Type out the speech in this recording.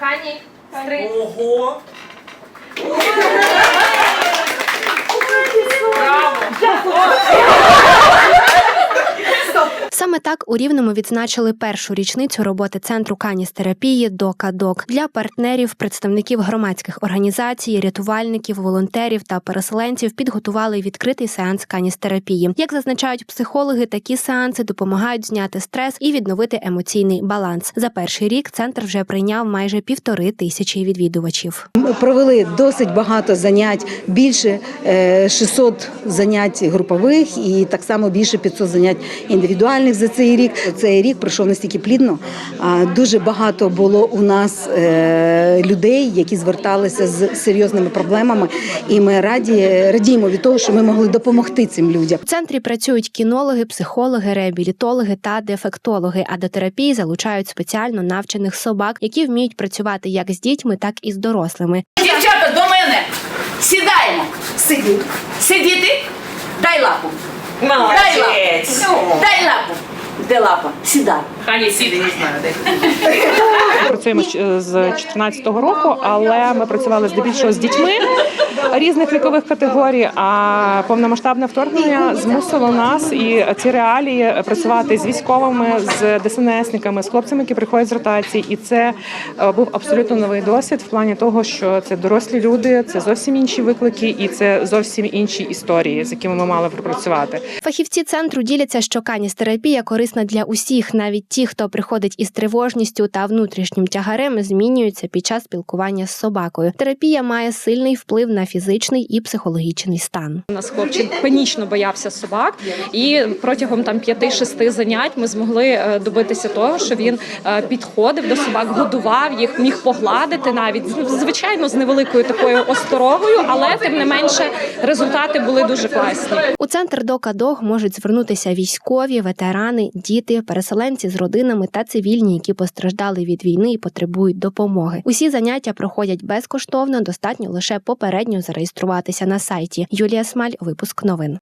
Хані, стрий. Ого! Саме так у Рівному відзначили першу річницю роботи центру каністерапії «Дока-Док» для партнерів, представників громадських організацій, рятувальників, волонтерів та переселенців підготували відкритий сеанс каністерапії. Як зазначають психологи, такі сеанси допомагають зняти стрес і відновити емоційний баланс. За перший рік центр вже прийняв майже півтори тисячі відвідувачів. Ми провели досить багато занять, більше е, 600 занять групових і так само більше 500 занять індивідуальних за цей рік. Цей рік пройшов настільки плідно. а, Дуже багато було у нас е, людей, які зверталися з серйозними проблемами, і ми раді радіємо від того, що ми могли допомогти цим людям. У центрі працюють кінологи, психологи, реабілітологи та дефектологи. А до терапії залучають спеціально навчених собак, які вміють працювати як з дітьми, так і з дорослими. Дівчата, до мене. Сідаємо. Сидіть. Сидіти. Дай лапу. Дай лапу. Дай лапу. Де лапа? Сідай. Хані, сіди, не знаю, де. Працюємо щ- з 2014 року, але ми працювали здебільшого з дітьми різних вікових категорій. А повномасштабне вторгнення змусило нас і ці реалії працювати з військовими, з ДСНСниками, з хлопцями, які приходять з ротації. І це е, був абсолютно новий досвід в плані того, що це дорослі люди, це зовсім інші виклики, і це зовсім інші історії, з якими ми мали пропрацювати. Фахівці центру діляться, що каністерапія корисна для усіх, навіть ті, хто приходить із тривожністю та внутрішнім тягарем, змінюються під час спілкування з собакою. Терапія має сильний вплив на фізичний і психологічний стан. У нас хлопчик панічно боявся собак, і протягом там 5-6 занять ми змогли е, добитися того, що він е, підходив до собак, годував їх, міг погладити навіть звичайно з невеликою такою осторогою, але тим не менше результати були дуже класні. У центр Дока Дог можуть звернутися військові, ветерани, діти, переселенці з родинами та цивільні, які постраждали від війни і потребують допомоги. Усі заняття проходять безкоштовно, достатньо лише попередньо зареєструватися на сайті. Юлія Смаль, випуск новин.